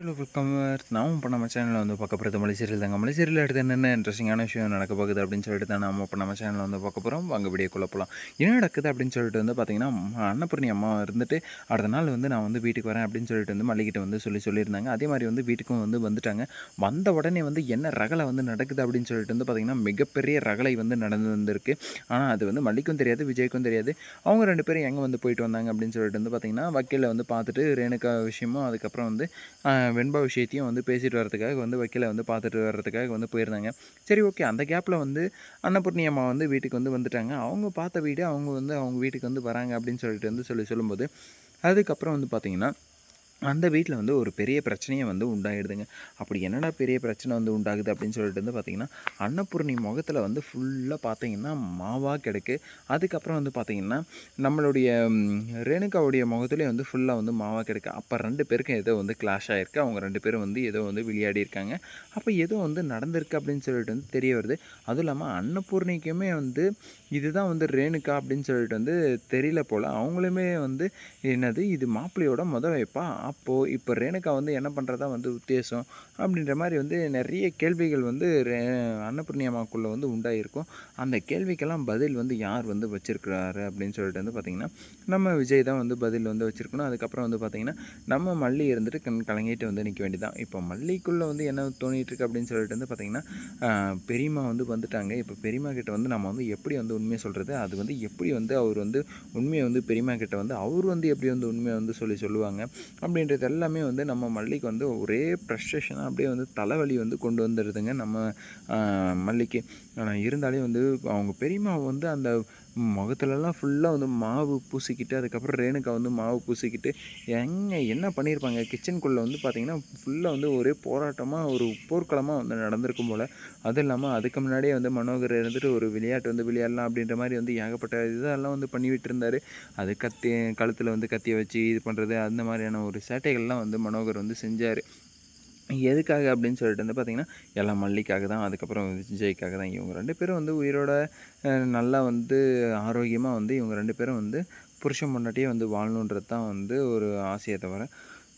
Hello welcome இப்போ நம்ம சேனலில் வந்து பார்க்க போகிறது மலைசீரியல் தாங்க. மலைசீரியல் எடுத்து என்னென்ன இன்ட்ரெஸ்டிங்கான விஷயம் நடக்க போகுது அப்படின்னு சொல்லிட்டு தான் நம்ம இப்போ நம்ம சேனலில் வந்து பார்க்க போகிறோம் வாங்க வீடியோ போகலாம் என்ன நடக்குது அப்படின்னு சொல்லிட்டு வந்து பார்த்தீங்கன்னா அன்னபூர்ணி அம்மா இருந்துட்டு அடுத்த நாள் வந்து நான் வந்து வீட்டுக்கு வரேன் அப்படின்னு சொல்லிட்டு வந்து மல்லிகிட்ட வந்து சொல்லி சொல்லியிருந்தாங்க. அதே மாதிரி வந்து வீட்டுக்கும் வந்து வந்துட்டாங்க. வந்த உடனே வந்து என்ன ரகலை வந்து நடக்குது அப்படின்னு சொல்லிட்டு வந்து பார்த்திங்கன்னா மிகப்பெரிய ரகலை வந்து நடந்து வந்திருக்கு. ஆனால் அது வந்து மல்லிக்கும் தெரியாது விஜய்க்கும் தெரியாது. அவங்க ரெண்டு பேரும் எங்கே வந்து போயிட்டு வந்தாங்க அப்படின்னு சொல்லிட்டு வந்து பார்த்திங்கன்னா வக்கீலில் வந்து பார்த்துட்டு ரேணுகா விஷயமும் அதுக்கப்புறம் வந்து வெண்பா விஷயத்தையும் வந்து பேசிட்டு வரதுக்காக வந்து வக்கீலை வந்து பார்த்துட்டு வர்றதுக்காக வந்து போயிருந்தாங்க. சரி ஓகே. அந்த கேப்பில் வந்து அன்னபூர்ணி அம்மா வந்து வீட்டுக்கு வந்து வந்துட்டாங்க. அவங்க பார்த்த வீடு அவங்க வந்து அவங்க வீட்டுக்கு வந்து வராங்க அப்படின்னு சொல்லிட்டு வந்து சொல்லி சொல்லும்போது அதுக்கப்புறம் வந்து பார்த்திங்கன்னா அந்த வீட்டில் வந்து ஒரு பெரிய பிரச்சனையை வந்து உண்டாகிடுதுங்க அப்படி என்னடா பெரிய பிரச்சனை வந்து உண்டாகுது அப்படின்னு சொல்லிட்டு வந்து பார்த்திங்கன்னா அன்னபூர்ணி முகத்தில் வந்து ஃபுல்லாக பார்த்தீங்கன்னா மாவாக கிடக்கு. அதுக்கப்புறம் வந்து பார்த்திங்கன்னா நம்மளுடைய ரேணுகாவுடைய முகத்துலேயே வந்து ஃபுல்லாக வந்து மாவாக கிடக்கு. அப்போ ரெண்டு பேருக்கும் ஏதோ வந்து கிளாஷ் ஆகிருக்கு அவங்க ரெண்டு பேரும் வந்து ஏதோ வந்து விளையாடி இருக்காங்க. அப்போ ஏதோ வந்து நடந்திருக்கு அப்படின்னு சொல்லிட்டு வந்து தெரிய வருது. அதுவும் இல்லாமல் அன்னபூர்ணிக்குமே வந்து இதுதான் வந்து ரேணுகா அப்படின்னு சொல்லிட்டு வந்து தெரியல போல். அவங்களுமே வந்து என்னது இது மாப்பிள்ளையோட முத வைப்பா? அப்போது இப்போ ரேணுகா வந்து என்ன பண்ணுறதா வந்து உத்தேசம் அப்படின்ற மாதிரி வந்து நிறைய கேள்விகள் வந்து ரே அன்னபூர்ணியம்மாக்குள்ளே வந்து உண்டாயிருக்கும். அந்த கேள்விக்கெல்லாம் பதில் வந்து யார் வந்து வச்சுருக்கிறாரு அப்படின்னு சொல்லிட்டு வந்து பார்த்திங்கன்னா நம்ம விஜய் தான் வந்து பதில் வந்து வச்சுருக்கணும். அதுக்கப்புறம் வந்து பார்த்திங்கன்னா நம்ம மல்லி இருந்துட்டு கண் கலங்கிட்டு வந்து நிற்க வேண்டியதான் இப்போ மல்லிக்குள்ளே வந்து என்ன தோணிகிட்டுருக்கு அப்படின்னு சொல்லிட்டு வந்து பார்த்திங்கன்னா பெரியம்மா வந்து வந்துட்டாங்க. இப்போ பெரியம்மா கிட்ட வந்து நம்ம வந்து எப்படி வந்து உண்மையை சொல்கிறது அது வந்து எப்படி வந்து அவர் வந்து உண்மையை வந்து பெரியம்மா கிட்ட வந்து அவர் வந்து எப்படி வந்து உண்மையை வந்து சொல்லி சொல்லுவாங்க? அப்படி அப்படின்றது எல்லாமே வந்து நம்ம மல்லிக்கு வந்து ஒரே ப்ரெஸ்ட்ரேஷனாக அப்படியே வந்து தலைவலி வந்து கொண்டு வந்துடுதுங்க நம்ம மல்லிக்கு. ஆனால் இருந்தாலே வந்து அவங்க பெரியம்மா வந்து அந்த முகத்துலலாம் ஃபுல்லாக வந்து மாவு பூசிக்கிட்டு அதுக்கப்புறம் ரேணுக்கா வந்து மாவு பூசிக்கிட்டு எங்கே என்ன பண்ணியிருப்பாங்க? கிச்சனுக்குள்ளே வந்து பார்த்திங்கன்னா ஃபுல்லாக வந்து ஒரே போராட்டமாக ஒரு போர்க்களமாக வந்து நடந்திருக்கும் போல். அதுவும் இல்லாமல் அதுக்கு முன்னாடியே வந்து மனோகர் இருந்துட்டு ஒரு விளையாட்டு வந்து விளையாடலாம் அப்படின்ற மாதிரி வந்து ஏகப்பட்ட இதெல்லாம் வந்து பண்ணிவிட்டு இருந்தார். அது கத்தி கழுத்தில் வந்து கத்தியை வச்சு இது பண்ணுறது அந்த மாதிரியான ஒரு சேட்டைகள்லாம் வந்து மனோகர் வந்து செஞ்சார். எதுக்காக அப்படின்னு சொல்லிட்டு வந்து பார்த்திங்கன்னா எல்லாம் மல்லிக்காக தான் அதுக்கப்புறம் விஜய்க்காக தான் இவங்க ரெண்டு பேரும் வந்து உயிரோட நல்லா வந்து ஆரோக்கியமாக வந்து இவங்க ரெண்டு பேரும் வந்து புருஷன் முன்னாடியே வந்து வாழணுன்றது தான் வந்து ஒரு ஆசையை தவிர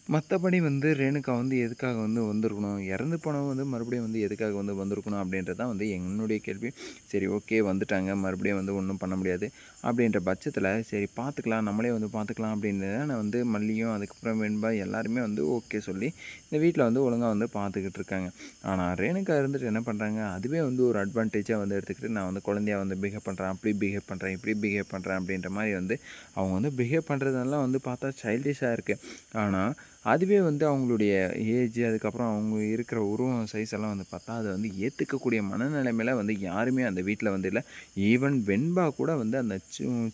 மற்றபடி வந்து ரேணுகா வந்து எதுக்காக வந்து வந்திருக்கணும்? இறந்து போனவங்க வந்து மறுபடியும் வந்து எதுக்காக வந்து வந்திருக்கணும் அப்படின்றது தான் வந்து என்னுடைய கேள்வி. சரி ஓகே வந்துட்டாங்க. மறுபடியும் வந்து ஒன்றும் பண்ண முடியாது. அப்படின்ற பட்சத்தில் சரி பார்த்துக்கலாம் நம்மளே வந்து பார்த்துக்கலாம் அப்படின்னு நான் வந்து மல்லியும் அதுக்கப்புறம் வெண்பா எல்லாருமே வந்து ஓகே சொல்லி இந்த வீட்டில் வந்து ஒழுங்காக வந்து பார்த்துக்கிட்டு இருக்காங்க. ஆனால் ரேணுகா இருந்துட்டு என்ன பண்ணுறாங்க அதுவே வந்து ஒரு அட்வான்டேஜாக வந்து எடுத்துக்கிட்டு நான் வந்து குழந்தையாக வந்து பிஹேவ் பண்ணுறேன் அப்படி பிஹேவ் பண்ணுறேன் இப்படி பிஹேவ் பண்ணுறேன் அப்படின்ற மாதிரி வந்து அவங்க வந்து பிஹேவ் பண்ணுறதெல்லாம் வந்து பார்த்தா சைல்டிஷாக இருக்குது ஆனால் அதுவே வந்து அவங்களுடைய ஏஜ் அதுக்கப்புறம் அவங்க இருக்கிற உருவம் சைஸ் எல்லாம் வந்து பார்த்தா அதை வந்து ஏற்றுக்கக்கூடிய மனநிலைமையில் வந்து யாருமே அந்த வீட்டில் வந்து இல்லை. ஈவன் வெண்பா கூட வந்து அந்த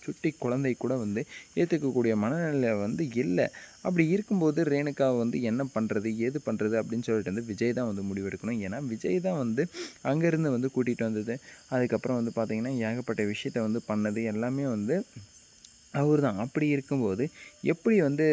சுட்டி குழந்தை கூட வந்து ஏற்றுக்கக்கூடிய மனநிலை வந்து இல்லை. அப்படி இருக்கும்போது ரேணுகா வந்து என்ன பண்ணுறது ஏது பண்ணுறது அப்படின்னு சொல்லிட்டு வந்து விஜய் தான் வந்து முடிவெடுக்கணும். ஏன்னா விஜய் தான் வந்து அங்கேருந்து வந்து கூட்டிகிட்டு வந்தது. அதுக்கப்புறம் வந்து பார்த்திங்கன்னா ஏகப்பட்ட விஷயத்த வந்து பண்ணது எல்லாமே வந்து அவர் தான் அப்படி இருக்கும்போது எப்படி வந்து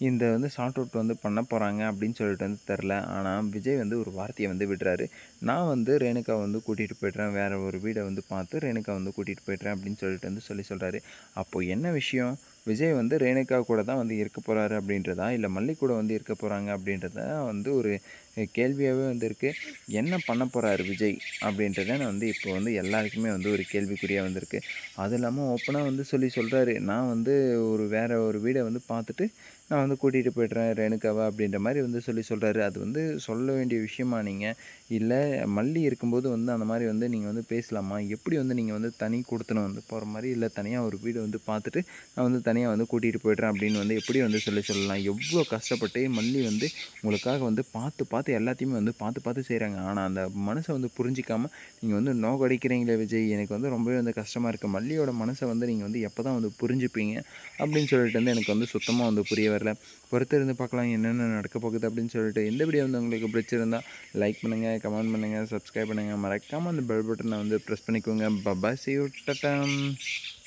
இந்த வந்து ஷார்ட் அவுட் வந்து பண்ண போகிறாங்க அப்படின்னு சொல்லிட்டு வந்து தெரில ஆனால் விஜய் வந்து ஒரு வார்த்தையை வந்து விடுறாரு. நான் வந்து ரேணுகா வந்து கூட்டிகிட்டு போய்ட்றேன். வேறு ஒரு வீடை வந்து பார்த்து ரேணுகா வந்து கூட்டிகிட்டு போய்ட்றேன் அப்படின்னு சொல்லிட்டு வந்து சொல்லி சொல்கிறாரு அப்போது என்ன விஷயம்? விஜய் வந்து ரேணுகா கூட தான் வந்து இருக்க போகிறாரு அப்படின்றதா? இல்லை மல்லிக் கூட வந்து இருக்க போகிறாங்க அப்படின்றத வந்து ஒரு கேள்வியாகவே வந்து இருக்குது என்ன பண்ண போகிறாரு விஜய் அப்படின்றத நான் வந்து இப்போ வந்து எல்லாருக்குமே வந்து ஒரு கேள்விக்குறியாக வந்திருக்கு. அது இல்லாமல் ஓப்பனாக வந்து சொல்லி சொல்கிறாரு நான் வந்து ஒரு வேறு ஒரு வீடை வந்து பார்த்துட்டு நான் வந்து கூட்டிகிட்டு போய்ட்றேன் ரேணுகாவா அப்படின்ற மாதிரி வந்து சொல்லி சொல்கிறாரு அது வந்து சொல்ல வேண்டிய விஷயமா நீங்கள் இல்லை மல்லி இருக்கும்போது வந்து அந்த மாதிரி வந்து நீங்கள் வந்து பேசலாமா? எப்படி வந்து நீங்கள் வந்து தனி கொடுத்துன்னு வந்து போகிற மாதிரி? இல்லை தனியாக ஒரு வீடு வந்து பார்த்துட்டு நான் வந்து தனி தனியாக வந்து கூட்டிகிட்டு போய்ட்றேன் அப்படின்னு வந்து எப்படி வந்து சொல்லி சொல்லலாம். எவ்வளோ கஷ்டப்பட்டு மல்லி வந்து உங்களுக்காக வந்து பார்த்து பார்த்து எல்லாத்தையுமே வந்து பார்த்து பார்த்து செய்கிறாங்க ஆனால் அந்த மனசை வந்து புரிஞ்சிக்காமல் நீங்கள் வந்து நோக்கடிக்கிறீங்களே விஜய். எனக்கு வந்து ரொம்பவே வந்து கஷ்டமாக இருக்குது மல்லியோட மனசை வந்து நீங்கள் வந்து எப்போ தான் வந்து புரிஞ்சுப்பீங்க அப்படின்னு சொல்லிட்டு வந்து எனக்கு வந்து சுத்தமாக வந்து புரிய வரல. பொறுத்திருந்து பார்க்கலாம் என்னென்ன நடக்க போகுது அப்படின்னு சொல்லிட்டு எந்த வீடியோ வந்து உங்களுக்கு பிடிச்சிருந்தால் லைக் பண்ணுங்கள் கமெண்ட் பண்ணுங்கள் சப்ஸ்கிரைப் பண்ணுங்கள் மறக்காமல் அந்த பெல் பட்டனை வந்து ப்ரெஸ் பண்ணிக்கோங்க. பபா சி டட்டம்